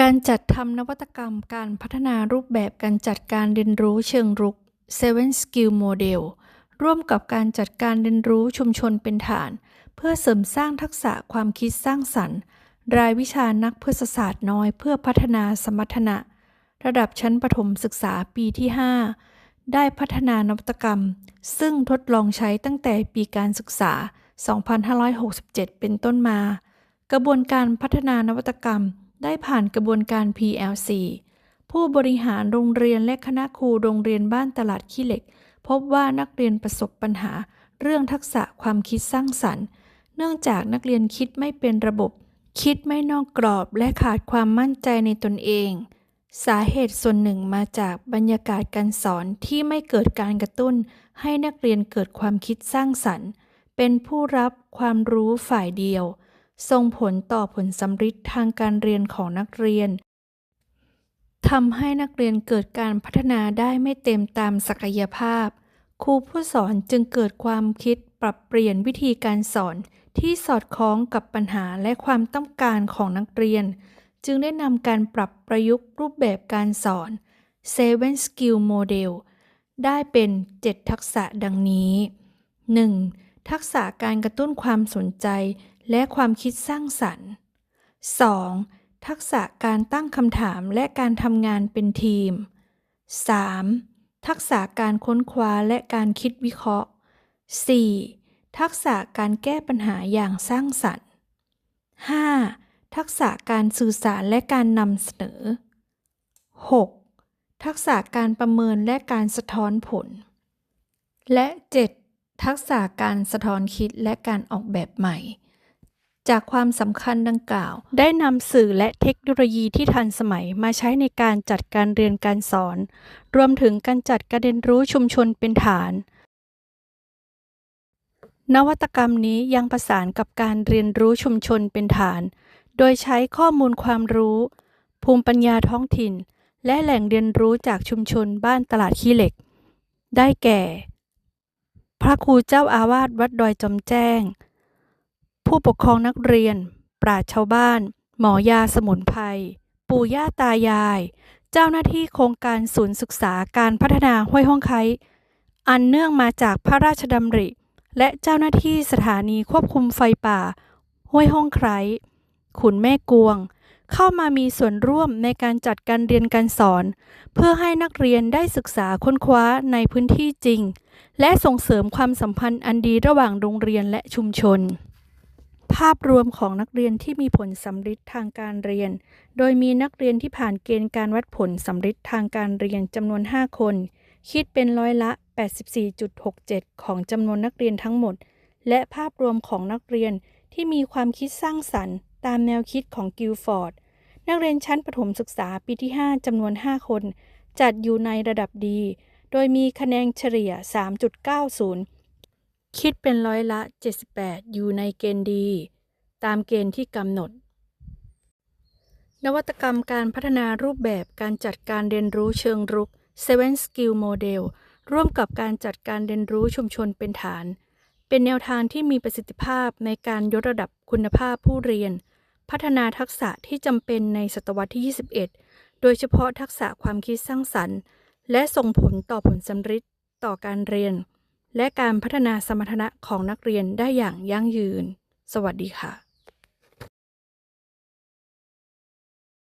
การจัดทำนวัตกรรมการพัฒนารูปแบบการจัดการเรียนรู้เชิงรุก Seven Skill Model ร่วมกับการจัดการเรียนรู้ชุมชนเป็นฐาน เพื่อเสริมสร้างทักษะความคิดสร้างสรรค์ รายวิชานักพฤกษศาสตร์น้อยเพื่อพัฒนาสมรรถนะ ระดับชั้นประถมศึกษาปีที่ 5 ได้พัฒนานวัตกรรม ซึ่งทดลองใช้ตั้งแต่ปีการศึกษา 2567 เป็นต้นมา กระบวนการพัฒนานวัตกรรม ได้ผ่านกระบวนการ PLC ผู้บริหารโรงเรียนและคณะครูโรงเรียนบ้านตลาดขี้เหล็ก พบว่านักเรียนประสบปัญหา เรื่องทักษะความคิดสร้างสรรค์ เนื่องจากนักเรียนคิดไม่เป็นระบบ คิดไม่นอกกรอบและขาดความมั่นใจในตนเอง สาเหตุส่วนหนึ่งมาจากบรรยากาศการสอนที่ไม่เกิดการกระตุ้น ให้นักเรียนเกิดความคิดสร้างสรรค์ เป็นผู้รับความรู้ฝ่ายเดียว ส่งผลต่อผลสำฤทธิ์ทางการเรียนของนักเรียนทำให้นักเรียนเกิดการพัฒนาได้ไม่เต็มตามศักยภาพ ครูผู้สอนจึงเกิดความคิดปรับเปลี่ยนวิธีการสอนที่สอดคล้องกับปัญหาและความต้องการของนักเรียน จึงได้นำการปรับประยุกต์รูปแบบการสอน Seven Skill Model ได้เป็น 7 ทักษะดังนี้ 1. ทักษะการกระตุ้นความสนใจ และความคิดสร้างสรรค์ 2. ทักษะการตั้งคำถามและการทำงานเป็นทีม 3. ทักษะการค้นคว้าและการคิดวิเคราะห์ 4. ทักษะการแก้ปัญหาอย่างสร้างสรรค์ 5. ทักษะการสื่อสารและการนำเสนอ 6. ทักษะการประเมินและการสะท้อนผล และ 7. ทักษะการสะท้อนคิดและการออกแบบใหม่ จากความสำคัญดังกล่าว ได้นำสื่อและเทคโนโลยีที่ทันสมัยมาใช้ในการจัดการเรียนการสอน รวมถึงการจัดการเรียนรู้ชุมชนเป็นฐาน นวัตกรรมนี้ยังประสานกับการเรียนรู้ชุมชนเป็นฐาน โดยใช้ข้อมูลความรู้ ภูมิปัญญาท้องถิ่น และแหล่งเรียนรู้จากชุมชนบ้านตลาดขี้เหล็ก ได้แก่ พระครูเจ้าอาวาสวัดดอยจอมแจ้ง ผู้ปกครองนักเรียน ปราชชาวบ้าน หมอยาสมุนไพร ปู่ย่าตายาย เจ้าหน้าที่โครงการศูนย์ศึกษาการพัฒนาห้วยห้องไคอันเนื่องมาจากพระราชดำริ และเจ้าหน้าที่สถานีควบคุมไฟป่า ห้วยห้องไครขุนแม่กวง เข้ามามีส่วนร่วมในการจัดการเรียนการสอน เพื่อให้นักเรียนได้ศึกษาค้นคว้าในพื้นที่จริง และส่งเสริมความสัมพันธ์อันดีระหว่างโรงเรียนและชุมชน ภาพรวมของนักเรียนที่มีผลสำฤทธิ์ทางการเรียน โดยมีนักเรียนที่ผ่านเกณฑ์การวัดผลสำฤทธิ์ทางการเรียนจำนวน 5 คน คิดเป็นร้อยละ 84.67 ของจำนวนนักเรียนทั้งหมด และภาพรวมของนักเรียนที่มีความคิดสร้างสรรค์ ตามแนวคิดของกิลฟอร์ด นักเรียนชั้นประถมศึกษาปีที่ 5จำนวน 5 คน จัดอยู่ในระดับดี โดยมีคะแนนเฉลี่ย 3.90 คิดเป็นร้อยละ 78 อยู่ในเกณฑ์ดี ตามเกณฑ์ที่กำหนด นวัตกรรมการพัฒนารูปแบบการจัดการเรียนรู้เชิงรุก Seven Skill Model ร่วมกับการจัดการเรียนรู้ชุมชนเป็นฐาน เป็นแนวทางที่มีประสิทธิภาพในการยกระดับคุณภาพผู้เรียน พัฒนาทักษะที่จำเป็นในศตวรรษที่ 21 โดยเฉพาะทักษะความคิดสร้างสรรค์ และส่งผลต่อผลสำฤทธิ์ต่อการเรียน และการพัฒนาสมรรถนะของนักเรียนได้อย่างยั่งยืน สวัสดีค่ะ